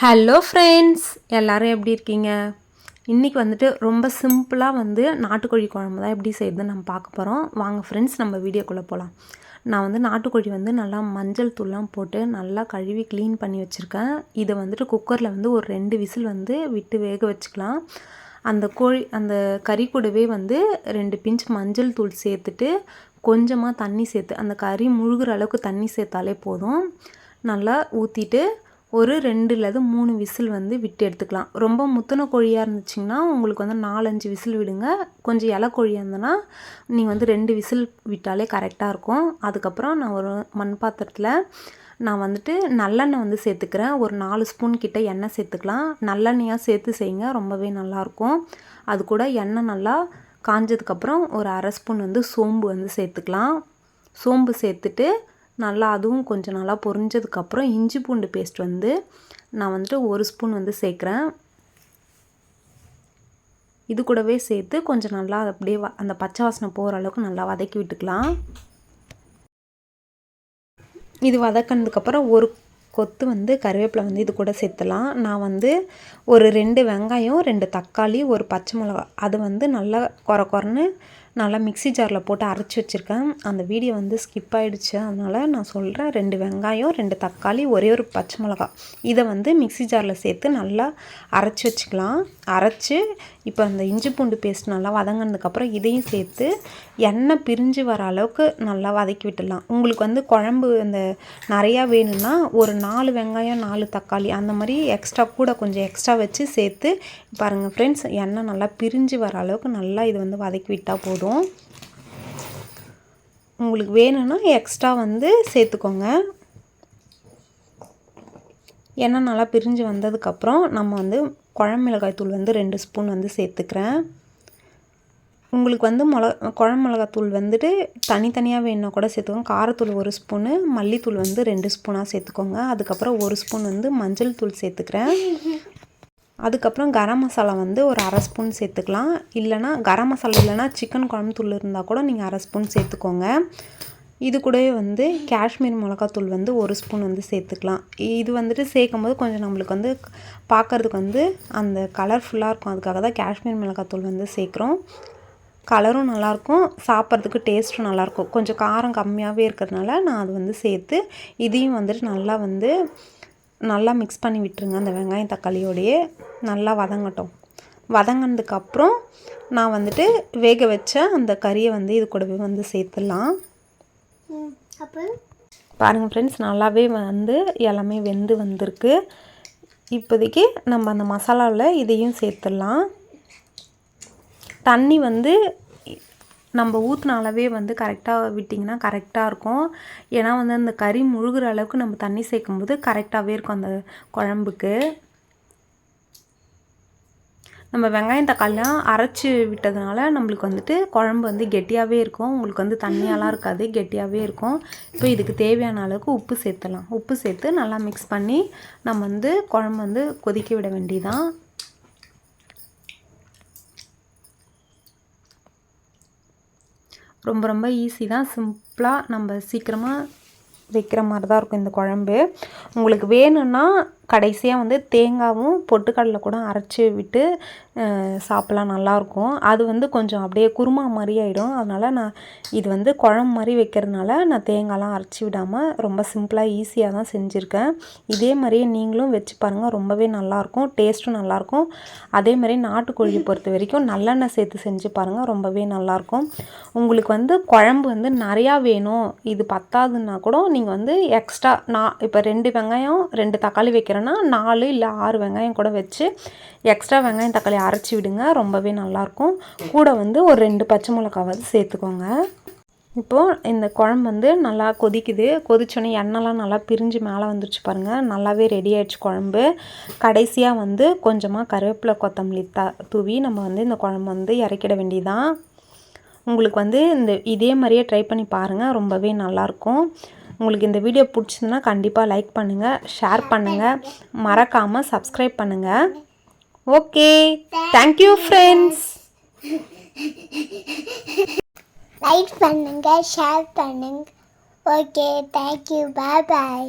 Hello friends எல்லோரும் எப்படி இருக்கீங்க? இன்றைக்கி வந்துட்டு ரொம்ப சிம்பிளாக வந்து நாட்டுக்கோழி குழம்பு தான் எப்படி செய்யுதுன்னு நம்ம பார்க்க போகிறோம் வாங்க ஃப்ரெண்ட்ஸ் நம்ம வீடியோக்குள்ளே போகலாம் நான் வந்து நாட்டுக்கோழி வந்து நல்லா மஞ்சள் தூள்லாம் போட்டு நல்லா கழுவி க்ளீன் பண்ணி வச்சுருக்கேன். இதை வந்துட்டு குக்கரில் வந்து ஒரு ரெண்டு விசில் வந்து விட்டு வேக வச்சுக்கலாம். அந்த கோழி அந்த கறி கூடவே வந்து ரெண்டு பிஞ்ச் மஞ்சள் தூள் சேர்த்துட்டு கொஞ்சமாக தண்ணி சேர்த்து அந்த கறி முழுகிற அளவுக்கு தண்ணி சேர்த்தாலே போதும். நல்லா ஊற்றிட்டு ஒரு ரெண்டு மூணு விசில் வந்து விட்டு எடுத்துக்கலாம். ரொம்ப முத்தின கோழியாக இருந்துச்சிங்கன்னா உங்களுக்கு வந்து நாலஞ்சு விசில் விடுங்க. கொஞ்சம் இலை கோழியாக இருந்ததுன்னா நீங்கள் வந்து ரெண்டு விசில் விட்டாலே கரெக்டாக இருக்கும். அதுக்கப்புறம் நான் ஒரு மண் பாத்திரத்தில் நான் வந்துட்டு நல்லெண்ணெய் வந்து சேர்த்துக்கிறேன். ஒரு நாலு ஸ்பூன் கிட்ட எண்ணெய் சேர்த்துக்கலாம். நல்லெண்ணெயாக சேர்த்து செய்யுங்க. ரொம்பவே நல்லாயிருக்கும் அது கூட எண்ணெய் நல்லா காஞ்சதுக்கப்புறம் ஒரு அரை ஸ்பூன் வந்து சோம்பு வந்து சேர்த்துக்கலாம். சோம்பு சேர்த்துட்டு நல்லா அதுவும் கொஞ்சம் நல்லா பொரிஞ்சதுக்கப்புறம் இஞ்சி பூண்டு பேஸ்ட் வந்து நான் வந்துட்டு ஒரு ஸ்பூன் வந்து சேர்க்குறேன். இது கூடவே சேர்த்து கொஞ்சம் நல்லா அப்படியே அந்த பச்சை வாசனை போகிற அளவுக்கு நல்லா வதக்கி விட்டுக்கலாம். இது வதக்கினதுக்கப்புறம் ஒரு கொத்து வந்து கருவேப்பிலை வந்து இது கூட சேர்த்துலாம். நான் வந்து ஒரு ரெண்டு வெங்காயம் ரெண்டு தக்காளி ஒரு பச்சை மிளகா அது வந்து நல்லா குறை குறைன்னு நல்லா மிக்சி ஜாரில் போட்டு அரைச்சி வச்சுருக்கேன். அந்த வீடியோ வந்து ஸ்கிப் ஆகிடுச்சு அதனால் நான் சொல்கிறேன் ரெண்டு வெங்காயம் ரெண்டு தக்காளி ஒரே ஒரு பச்சை மிளகா. இதை வந்து மிக்சி ஜாரில் சேர்த்து நல்லா அரைச்சி வச்சுக்கலாம். அரைச்சி இப்போ அந்த இஞ்சி பூண்டு பேஸ்ட் நல்லா வதங்கினதுக்கப்புறம் இதையும் சேர்த்து எண்ணெய் பிரிஞ்சு வர அளவுக்கு நல்லா வதக்கி விட்டுடலாம். உங்களுக்கு வந்து குழம்பு இந்த நிறையா வேணும்னா ஒரு நாலு வெங்காயம் நாலு தக்காளி அந்த மாதிரி எக்ஸ்ட்ரா கூட கொஞ்சம் எக்ஸ்ட்ரா வச்சு சேர்த்து பாருங்கள் ஃப்ரெண்ட்ஸ் எண்ணெய் நல்லா பிரிஞ்சு வர அளவுக்கு நல்லா இது வந்து வதக்கி விட்டால் போதும். உங்களுக்கு வேணும்னா எக்ஸ்ட்ரா வந்து சேர்த்துக்கோங்க. எண்ணெய் நல்லா பிரிஞ்சு வந்ததுக்கப்புறம் நம்ம வந்து குழம்பு மிளகாய் தூள் வந்து ரெண்டு ஸ்பூன் வந்து சேர்த்துக்கிறேன். உங்களுக்கு வந்து மிளகா குழம்பு மிளகாத்தூள் வந்துட்டு தனித்தனியாக வேணுன்னா கூட சேர்த்துக்கோங்க. காரத்தூள் ஒரு ஸ்பூனு மல்லித்தூள் வந்து ரெண்டு ஸ்பூனாக சேர்த்துக்கோங்க. அதுக்கப்புறம் ஒரு ஸ்பூன் வந்து மஞ்சள் தூள் சேர்த்துக்கிறேன். அதுக்கப்புறம் கரம் மசாலா வந்து ஒரு அரை ஸ்பூன் சேர்த்துக்கலாம். இல்லைனா கரம் மசாலா இல்லைனா சிக்கன் குழம்பு தூள் இருந்தால் கூட நீங்கள் அரை ஸ்பூன் சேர்த்துக்கோங்க. இது கூடவே வந்து காஷ்மீர் மிளகாத்தூள் வந்து ஒரு ஸ்பூன் வந்து சேர்த்துக்கலாம். இது வந்துட்டு சேர்க்கும் போது கொஞ்சம் நம்மளுக்கு வந்து பார்க்குறதுக்கு வந்து அந்த கலர்ஃபுல்லாக இருக்கும். அதுக்காக தான் காஷ்மீர் மிளகாத்தூள் வந்து சேர்க்குறோம். கலரும் நல்லாயிருக்கும் சாப்பிட்றதுக்கு டேஸ்ட்டும் நல்லாயிருக்கும் கொஞ்சம் காரம் கம்மியாகவே இருக்கிறதுனால நான் அது வந்து சேர்த்து இதையும் வந்துட்டு நல்லா வந்து நல்லா மிக்ஸ் பண்ணி விட்டுருங்க அந்த வெங்காயம் தக்காளியோடையே. நல்லா வதங்கட்டும். வதங்கினதுக்கப்புறம் நான் வந்துட்டு வேக வச்ச அந்த கறியை வந்து இது கூடவே வந்து சேர்த்துடலாம். பாருங்கள் ஃப்ரெண்ட்ஸ் நல்லாவே வந்து எல்லாமே வெந்து வந்திருக்கு. இப்போதைக்கு நம்ம அந்த மசாலாவில் இதையும் சேர்த்துடலாம். தண்ணி வந்து நம்ம ஊற்றின அளவே வந்து கரெக்டாக விட்டிங்கன்னா கரெக்டாக இருக்கும். ஏன்னா வந்து அந்த கறி முழுகிற அளவுக்கு நம்ம தண்ணி சேர்க்கும்போது கரெக்டாகவே இருக்கும் அந்த குழம்புக்கு. நம்ம வெங்காயம் தக்காளிலாம் அரைச்சி விட்டதுனால நம்மளுக்கு வந்துட்டு குழம்பு வந்து கெட்டியாகவே இருக்கும். உங்களுக்கு வந்து தண்ணியாலாம் இருக்காது கெட்டியாகவே இருக்கும். இப்போ இதுக்கு தேவையான அளவுக்கு உப்பு சேர்த்துலாம் உப்பு சேர்த்து நல்லா மிக்ஸ் பண்ணி நம்ம வந்து குழம்பு வந்து கொதிக்க விட வேண்டியதான் ரொம்ப ரொம்ப ஈஸி தான். சிம்பிளாக நம்ம சீக்கிரமாக வைக்கிற மாதிரி தான் இருக்கும் இந்த குழம்பு. உங்களுக்கு வேணும்னா கடைசியாக வந்து தேங்காவும் பொட்டுக்கடலை கூட அரைச்சி விட்டு சாப்பிட்லாம் நல்லாயிருக்கும். அது வந்து கொஞ்சம் அப்படியே குருமா மாதிரி ஆகிடும் அதனால் நான் இது வந்து குழம்பு மாதிரி வைக்கிறதுனால நான் தேங்காய்லாம் அரைச்சி விடாமல் ரொம்ப சிம்பிளாக ஈஸியாக தான் செஞ்சுருக்கேன். இதே மாதிரியே நீங்களும் வச்சு பாருங்கள் ரொம்பவே நல்லாயிருக்கும் டேஸ்ட்டும் நல்லாயிருக்கும். அதே மாதிரி நாட்டுக்கோழி பொறுத்த வரைக்கும் நல்லெண்ணெய் சேர்த்து செஞ்சு பாருங்கள் ரொம்பவே நல்லாயிருக்கும். உங்களுக்கு வந்து குழம்பு வந்து நிறையா வேணும் இது பத்தாதுன்னா கூட நீங்கள் வந்து எக்ஸ்ட்ரா நான் இப்போ ரெண்டு வெங்காயம் ரெண்டு தக்காளி வைக்கிறேன் வைக்கிறேன்னா நாலு இல்லை ஆறு வெங்காயம் கூட வச்சு எக்ஸ்ட்ரா வெங்காயம் தக்காளி அரைச்சி விடுங்க. ரொம்பவே நல்லாயிருக்கும் கூட வந்து ஒரு ரெண்டு பச்சை மிளகாவது சேர்த்துக்கோங்க. இப்போது இந்த குழம்பு வந்து நல்லா கொதிக்குது. கொதிச்சோன்னே எண்ணெய்லாம் நல்லா பிரிஞ்சு மேலே வந்துருச்சு பாருங்கள் நல்லாவே ரெடி ஆயிடுச்சு குழம்பு. கடைசியாக வந்து கொஞ்சமாக கருவேப்பிலை கொத்தமல்லி த தூவி நம்ம வந்து இந்த குழம்பு வந்து இறக்கிட வேண்டியதான் உங்களுக்கு வந்து இந்த இதே மாதிரியே ட்ரை பண்ணி பாருங்கள் ரொம்பவே நல்லாயிருக்கும் உங்களுக்கு இந்த வீடியோ பிடிச்சிருந்தனா கண்டிப்பாக லைக் பண்ணுங்கள் ஷேர் பண்ணுங்கள் மறக்காமல் சப்ஸ்கிரைப் பண்ணுங்கள் okay thank you friends like பண்ணுங்கள் ஷேர் பண்ணுங்கள் okay thank you bye bye